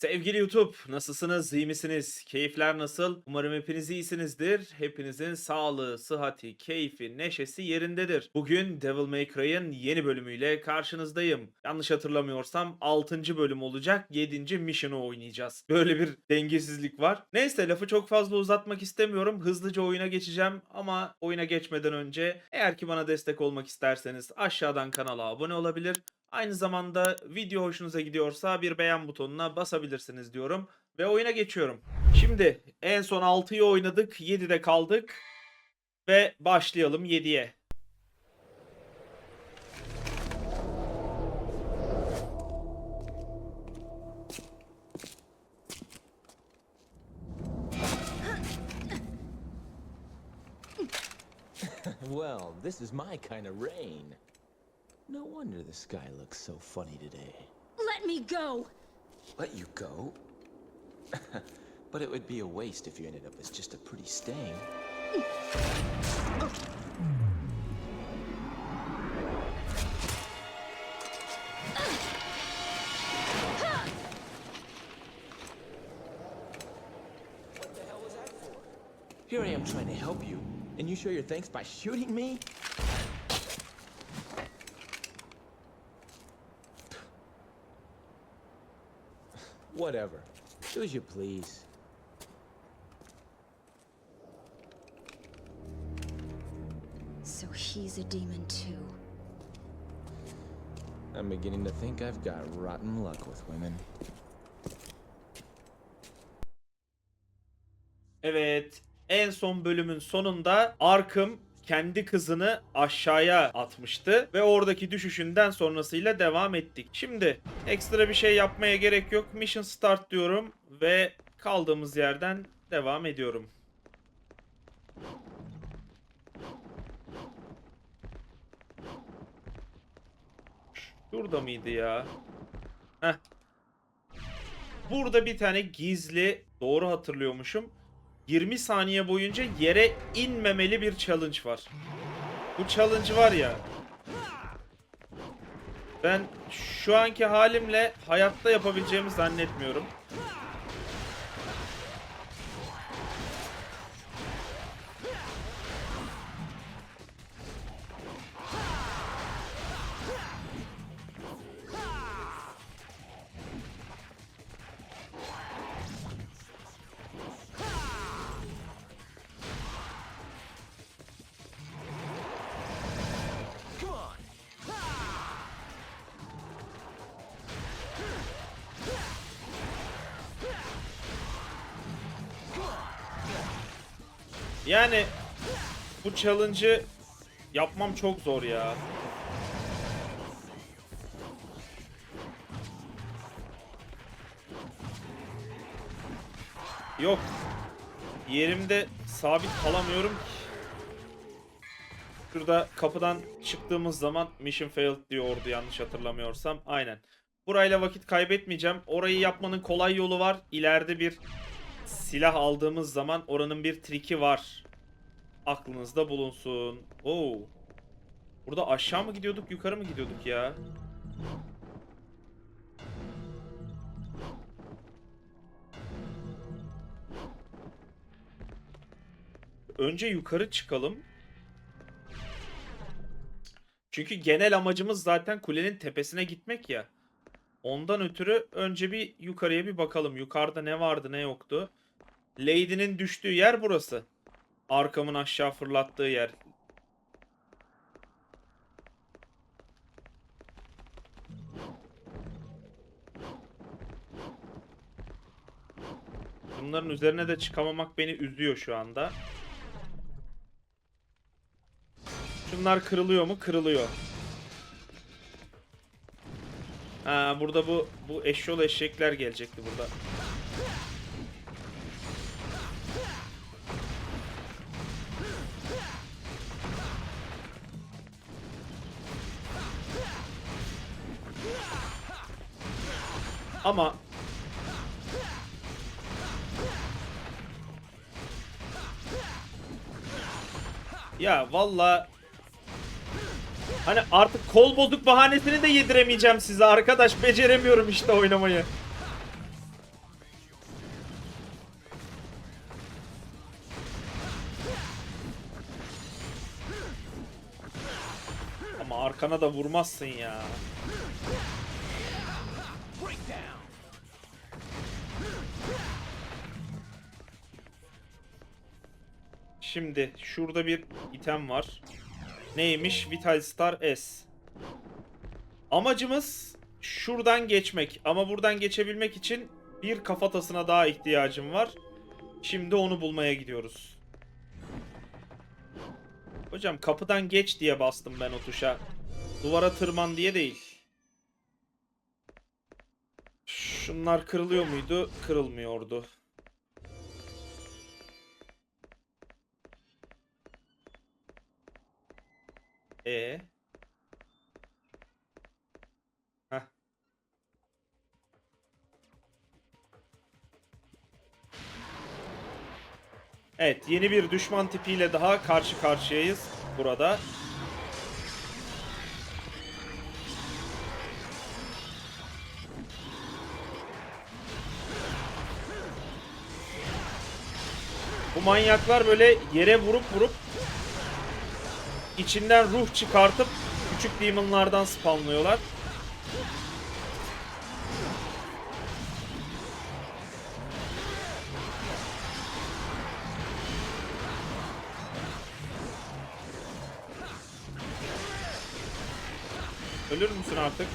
Sevgili YouTube, nasılsınız, iyi misiniz? Keyifler nasıl? Umarım hepiniz iyisinizdir. Hepinizin sağlığı, sıhhati, keyfi, neşesi yerindedir. Bugün Devil May Cry'ın yeni bölümüyle karşınızdayım. Yanlış hatırlamıyorsam 6. bölüm olacak, 7. Mission'ı oynayacağız. Böyle bir dengesizlik var. Neyse lafı çok fazla uzatmak istemiyorum. Hızlıca oyuna geçeceğim ama oyuna geçmeden önce eğer ki bana destek olmak isterseniz aşağıdan kanala abone olabilir. Aynı zamanda video hoşunuza gidiyorsa bir beğen butonuna basabilirsiniz diyorum. Ve oyuna geçiyorum. Şimdi en son 6'yı oynadık. 7'de kaldık. Ve başlayalım 7'ye. Well, this is my kind of rain. No wonder the sky looks so funny today. Let me go! Let you go? but it would be a waste if you ended up as just a pretty stain. What the hell was that for? Here I am trying to help you, and you show your thanks by shooting me? Whatever. Do as you please. So he's a demon too. I'm beginning to think I've got rotten luck with women. Evet. En son bölümün sonunda Arkham kendi kızını aşağıya atmıştı ve oradaki düşüşünden sonrasıyla devam ettik. Şimdi ekstra bir şey yapmaya gerek yok. Mission start diyorum ve kaldığımız yerden devam ediyorum. Şurada mıydı ya? Heh. Burada bir tane gizli, doğru hatırlıyormuşum. 20 saniye boyunca yere inmemeli bir challenge var. Bu challenge var ya. Ben şu anki halimle hayatta yapabileceğimi zannetmiyorum. Yani bu challenge'ı yapmam çok zor ya. Yok. Yerimde sabit kalamıyorum ki. Şurada kapıdan çıktığımız zaman mission failed diyordu yanlış hatırlamıyorsam. Aynen. Burayla vakit kaybetmeyeceğim. Orayı yapmanın kolay yolu var. İleride bir silah aldığımız zaman oranın bir triki var. Aklınızda bulunsun. Oo. Burada aşağı mı gidiyorduk, yukarı mı gidiyorduk ya? Önce yukarı çıkalım. Çünkü genel amacımız zaten kulenin tepesine gitmek ya. Ondan ötürü önce bir yukarıya bir bakalım. Yukarıda ne vardı ne yoktu. Lady'nin düştüğü yer burası. Arkamın aşağı fırlattığı yer. Bunların üzerine de çıkamamak beni üzüyor şu anda. Şunlar kırılıyor mu? Kırılıyor. Ha burada bu bu eşyol eşekler gelecekti burada. Ama Ya valla Hani artık kol bozuk bahanesini de yediremeyeceğim size arkadaş. Beceremiyorum işte oynamayı. Ama arkana da vurmazsın ya. Şimdi şurada bir item var. Neymiş? Vital Star S. Amacımız şuradan geçmek. Ama buradan geçebilmek için bir kafatasına daha ihtiyacım var. Şimdi onu bulmaya gidiyoruz. Hocam kapıdan geç diye bastım ben o tuşa. Duvara tırman diye değil. Şunlar kırılıyor muydu? Kırılmıyordu. E. Heh. Evet, yeni bir düşman tipiyle daha karşı karşıyayız burada. Bu manyaklar böyle yere vurup vurup içinden ruh çıkartıp küçük demonlardan spawnlıyorlar. Ölür müsün artık?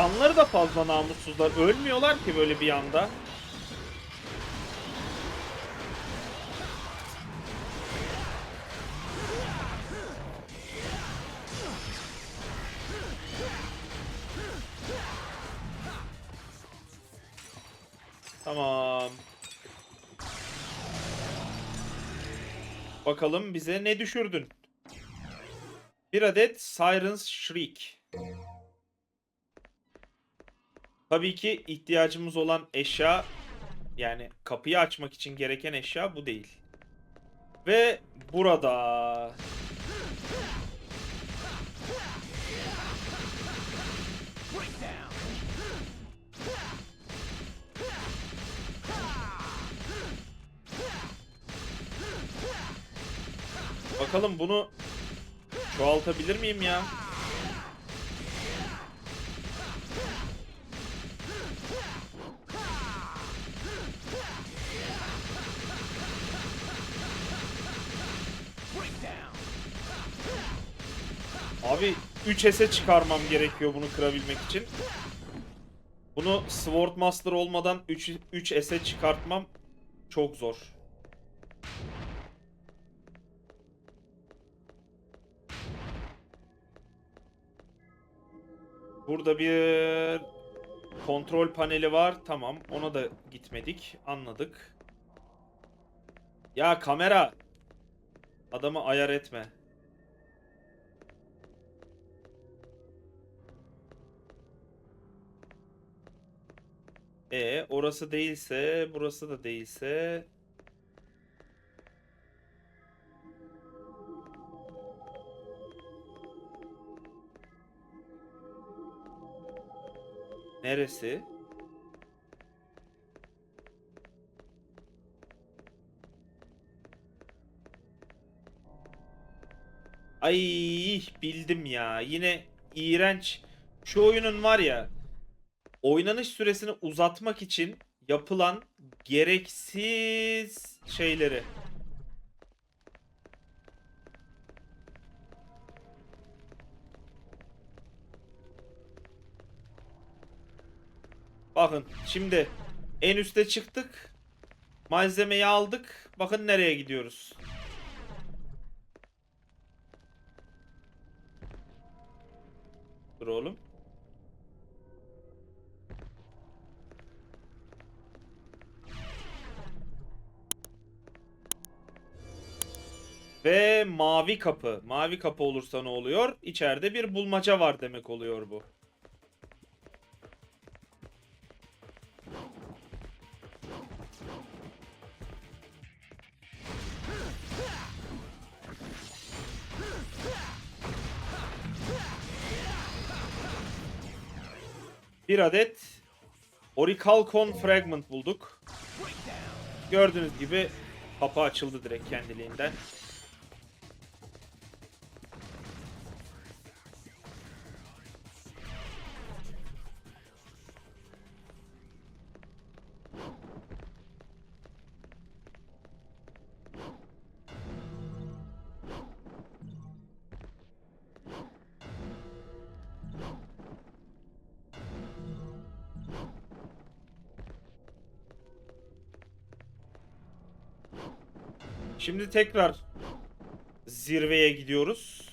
Canları da fazla namussuzlar. Ölmüyorlar ki böyle bir anda. Tamam. Bakalım bize ne düşürdün? Bir adet Siren's Shriek. Tabii ki ihtiyacımız olan eşya yani kapıyı açmak için gereken eşya bu değil. Ve burada Bakalım bunu çoğaltabilir miyim ya? Abi 3 S'e çıkarmam gerekiyor bunu kırabilmek için. Bunu Sword Master olmadan 3 3 S'e çıkartmam çok zor. Burada bir kontrol paneli var. Tamam, ona da gitmedik. Anladık. Ya kamera. Adamı ayar etme. E orası değilse, burası da değilse Neresi? Ay bildim ya. Yine iğrenç. Şu oyunun var ya oynanış süresini uzatmak için yapılan gereksiz şeyleri. Bakın şimdi en üste çıktık. Malzemeyi aldık. Bakın nereye gidiyoruz. Dur oğlum. Ve mavi kapı. Mavi kapı olursa ne oluyor? İçeride bir bulmaca var demek oluyor bu. Bir adet Orichalcon Fragment bulduk. Gördüğünüz gibi kapı açıldı direkt kendiliğinden. Şimdi tekrar zirveye gidiyoruz.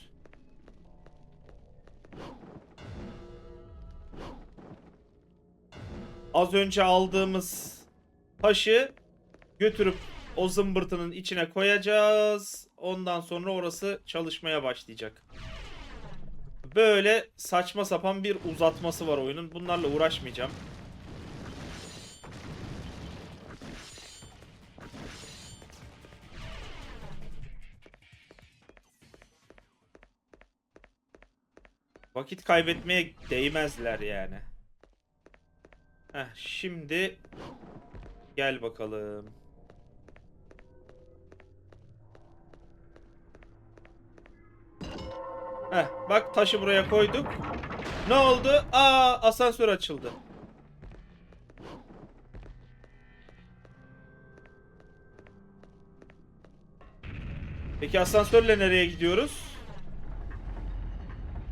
Az önce aldığımız taşı götürüp o zımbırtının içine koyacağız. Ondan sonra orası çalışmaya başlayacak. Böyle saçma sapan bir uzatması var oyunun. Bunlarla uğraşmayacağım. Vakit kaybetmeye değmezler yani. Heh, şimdi gel bakalım. Heh, bak taşı buraya koyduk. Ne oldu? Aa asansör açıldı. Peki asansörle nereye gidiyoruz?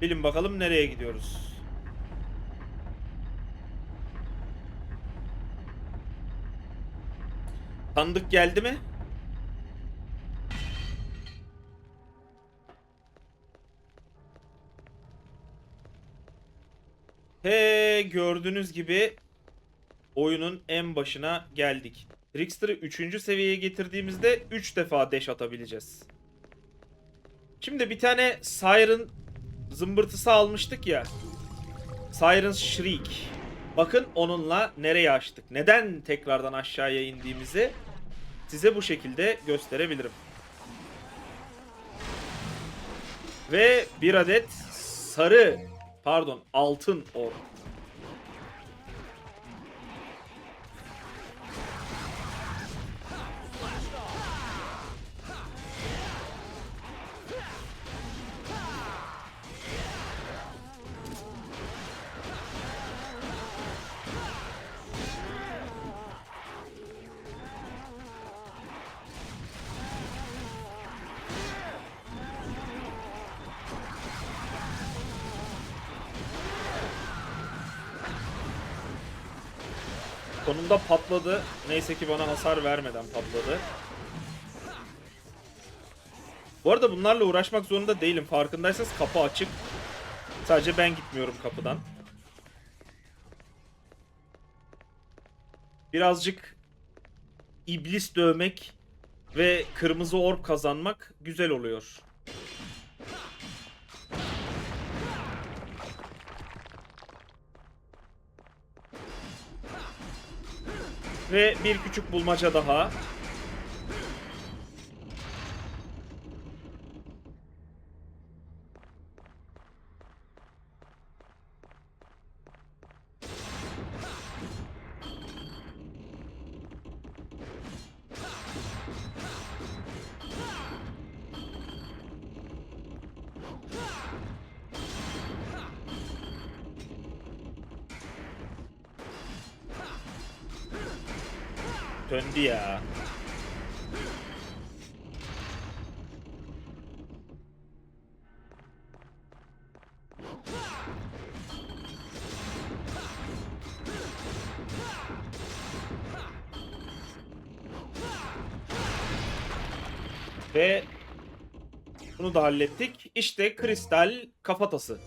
Bilin bakalım nereye gidiyoruz. Tanıdık geldi mi? He gördüğünüz gibi oyunun en başına geldik. Trickster'ı 3. seviyeye getirdiğimizde 3 defa dash atabileceğiz. Şimdi bir tane Siren zımbırtısı almıştık ya. Siren's Shriek. Bakın onunla nereye açtık. Neden tekrardan aşağıya indiğimizi size bu şekilde gösterebilirim. Ve bir adet sarı, pardon altın orb. Sonunda patladı. Neyse ki bana hasar vermeden patladı. Bu arada bunlarla uğraşmak zorunda değilim. Farkındaysanız kapı açık. Sadece ben gitmiyorum kapıdan. Birazcık iblis dövmek ve kırmızı orb kazanmak güzel oluyor. Ve bir küçük bulmaca daha. Ve bunu da hallettik. İşte kristal kafatası.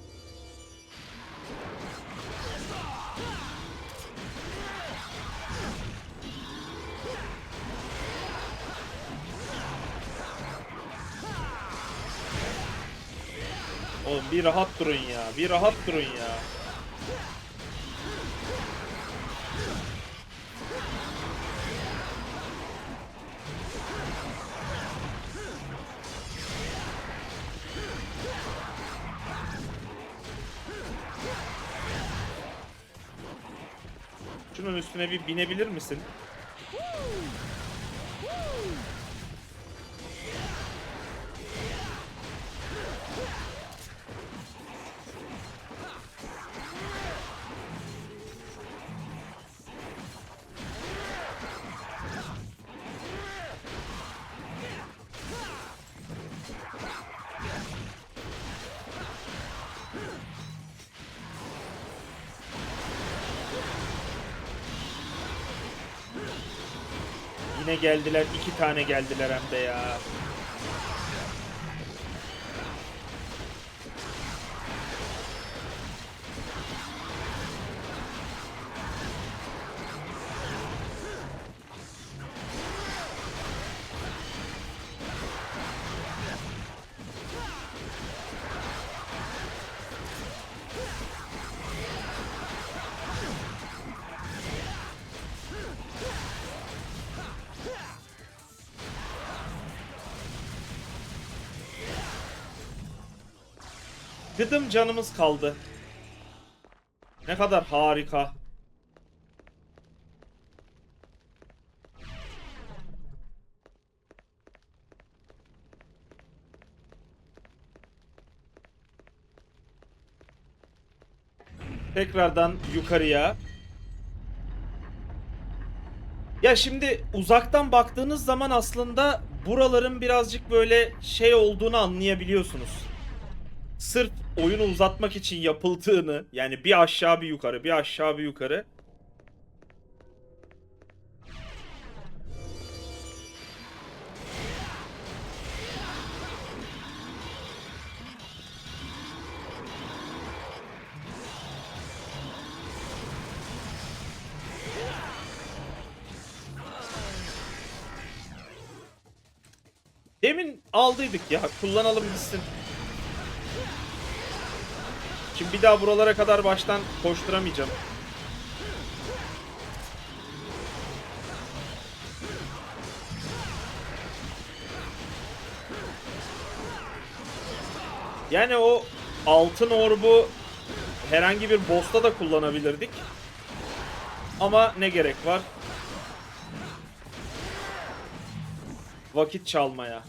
Oğlum bir rahat durun ya. Bir rahat durun ya. Üstüne bir binebilir misin? Yine geldiler. iki tane geldiler hem de ya. Gıdım canımız kaldı. Ne kadar harika. Tekrardan yukarıya. Ya şimdi uzaktan baktığınız zaman aslında buraların birazcık böyle şey olduğunu anlayabiliyorsunuz sırf oyunu uzatmak için yapıldığını yani bir aşağı bir yukarı bir aşağı bir yukarı Demin aldıydık ya kullanalım gitsin. Şimdi bir daha buralara kadar baştan koşturamayacağım. Yani o altın orbu herhangi bir boss'ta da kullanabilirdik. Ama ne gerek var? Vakit çalmaya.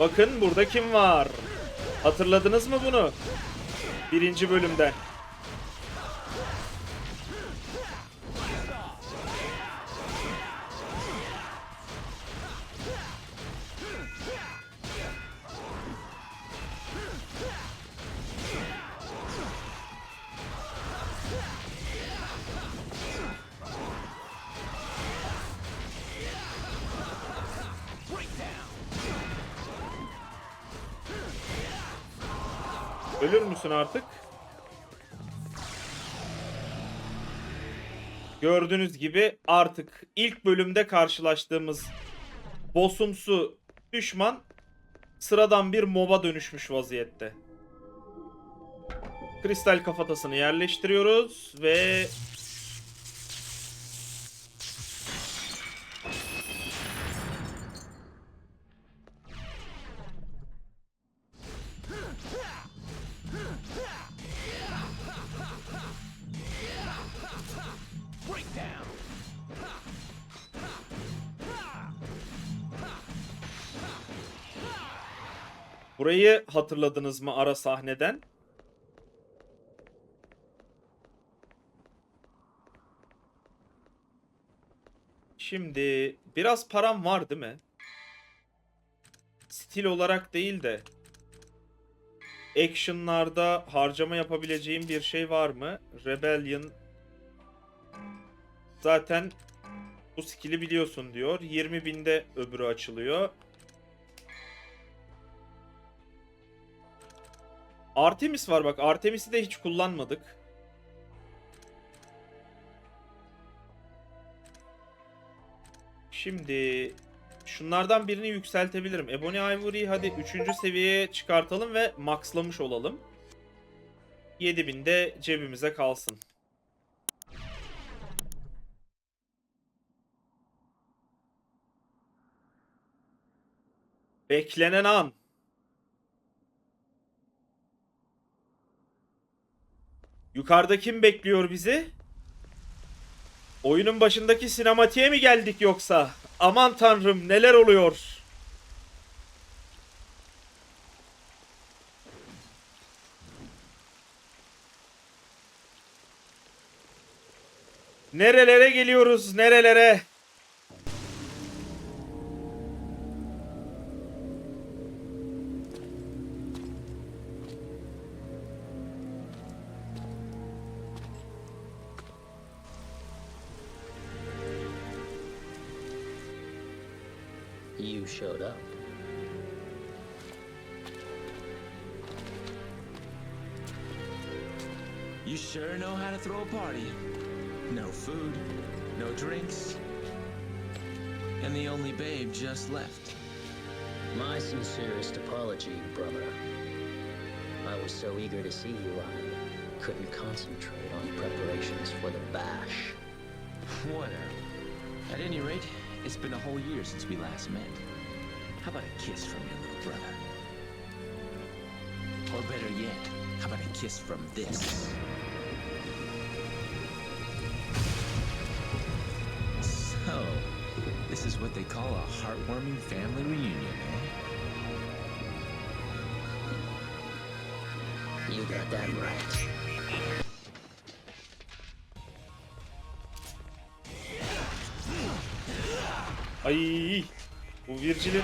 Bakın burada kim var? Hatırladınız mı bunu? Birinci bölümden. Ölür müsün artık? Gördüğünüz gibi artık ilk bölümde karşılaştığımız bossumsu düşman sıradan bir moba dönüşmüş vaziyette. Kristal kafatasını yerleştiriyoruz ve burayı hatırladınız mı ara sahneden? Şimdi biraz param var değil mi? Stil olarak değil de action'larda harcama yapabileceğim bir şey var mı? Rebellion zaten bu skill'i biliyorsun diyor. 20 binde öbürü açılıyor. Artemis var bak. Artemis'i de hiç kullanmadık. Şimdi şunlardan birini yükseltebilirim. Ebony Ivory'yi hadi 3. seviyeye çıkartalım ve maxlamış olalım. 7000 de cebimize kalsın. Beklenen an. Yukarıda kim bekliyor bizi? Oyunun başındaki sinematiğe mi geldik yoksa? Aman tanrım neler oluyor? Nerelere geliyoruz nerelere? You showed up. You sure know how to throw a party. No food, no drinks. And the only babe just left. My sincerest apology, brother. I was so eager to see you, I couldn't concentrate on preparations for the bash. Whatever. At any rate, it's been a whole year since we last met. How about a kiss from your little brother? Or better yet, how about a kiss from this? So, this is what they call a heartwarming family reunion, eh? You got that right. Ay bu Virgil'in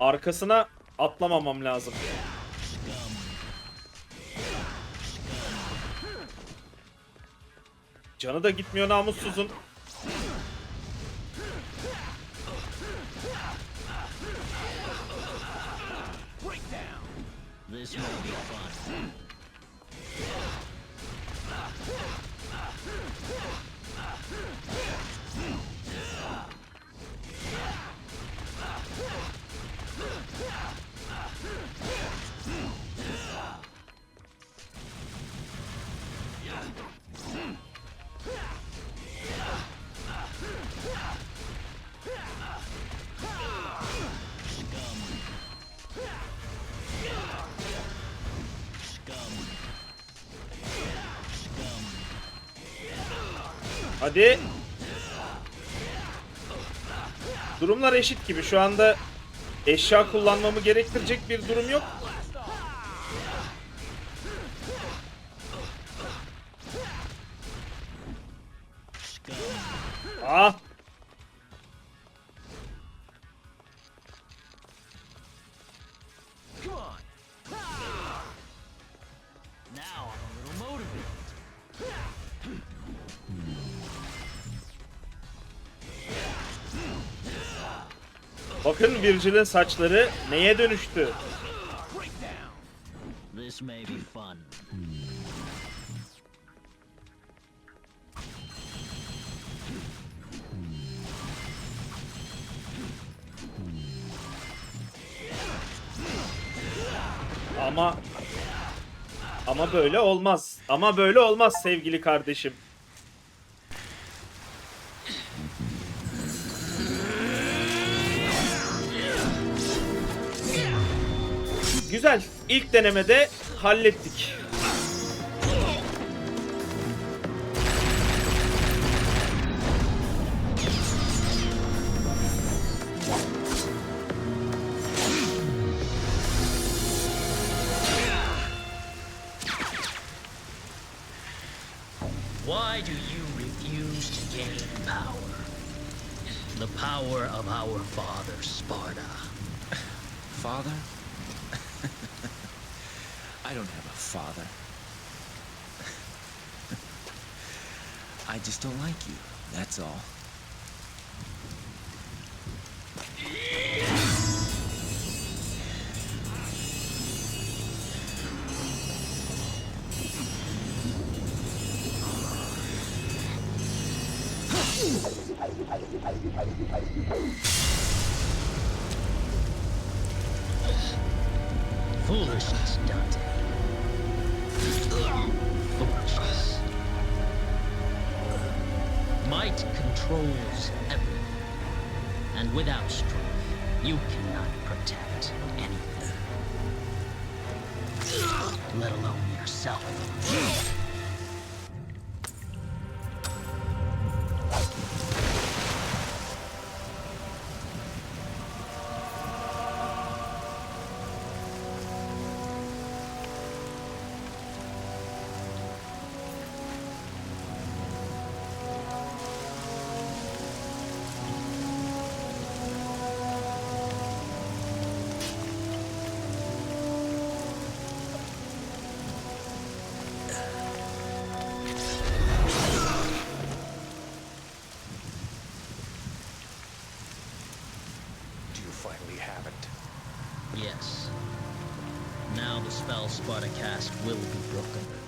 arkasına atlamamam lazım. Canı da gitmiyor namussuzun. Hadi. Durumlar eşit gibi. Şu anda eşya kullanmamı gerektirecek bir durum yok. Bakın Virgil'in saçları neye dönüştü? This may be fun. Ama ama böyle olmaz. Ama böyle olmaz sevgili kardeşim. İlk denemede hallettik. Why do you refuse to gain power? The power of our father, Sparta. Father? Father. I just don't like you, that's all. Foolishness, Dante. Controls everything. And without strength, you cannot protect anything. Let alone yourself. Yes. Now the spell Spartacast will be broken.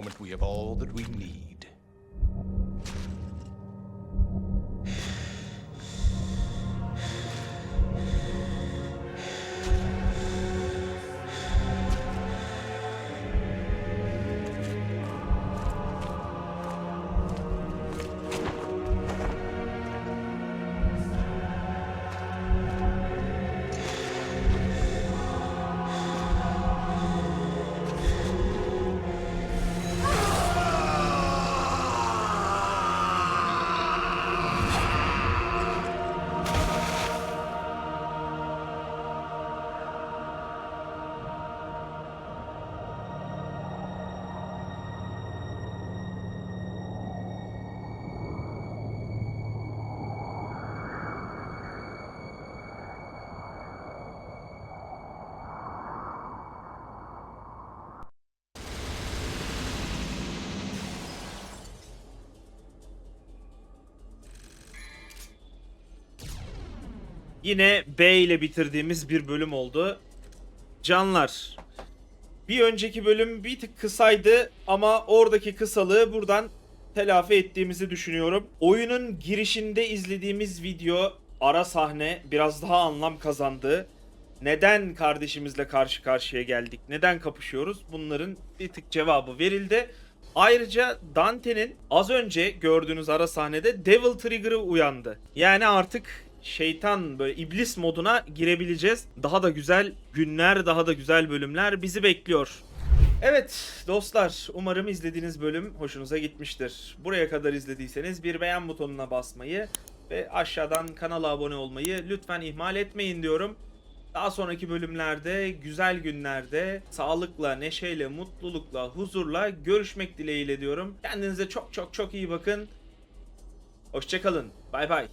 Moment, we have all that we need. Yine B ile bitirdiğimiz bir bölüm oldu. Canlar. Bir önceki bölüm bir tık kısaydı ama oradaki kısalığı buradan telafi ettiğimizi düşünüyorum. Oyunun girişinde izlediğimiz video ara sahne biraz daha anlam kazandı. Neden kardeşimizle karşı karşıya geldik? Neden kapışıyoruz? Bunların bir tık cevabı verildi. Ayrıca Dante'nin az önce gördüğünüz ara sahnede Devil Trigger'ı uyandı. Yani artık şeytan böyle iblis moduna girebileceğiz. Daha da güzel günler, daha da güzel bölümler bizi bekliyor. Evet dostlar umarım izlediğiniz bölüm hoşunuza gitmiştir. Buraya kadar izlediyseniz bir beğen butonuna basmayı ve aşağıdan kanala abone olmayı lütfen ihmal etmeyin diyorum. Daha sonraki bölümlerde, güzel günlerde sağlıkla, neşeyle, mutlulukla, huzurla görüşmek dileğiyle diyorum. Kendinize çok çok çok iyi bakın. Hoşçakalın. Bay bay.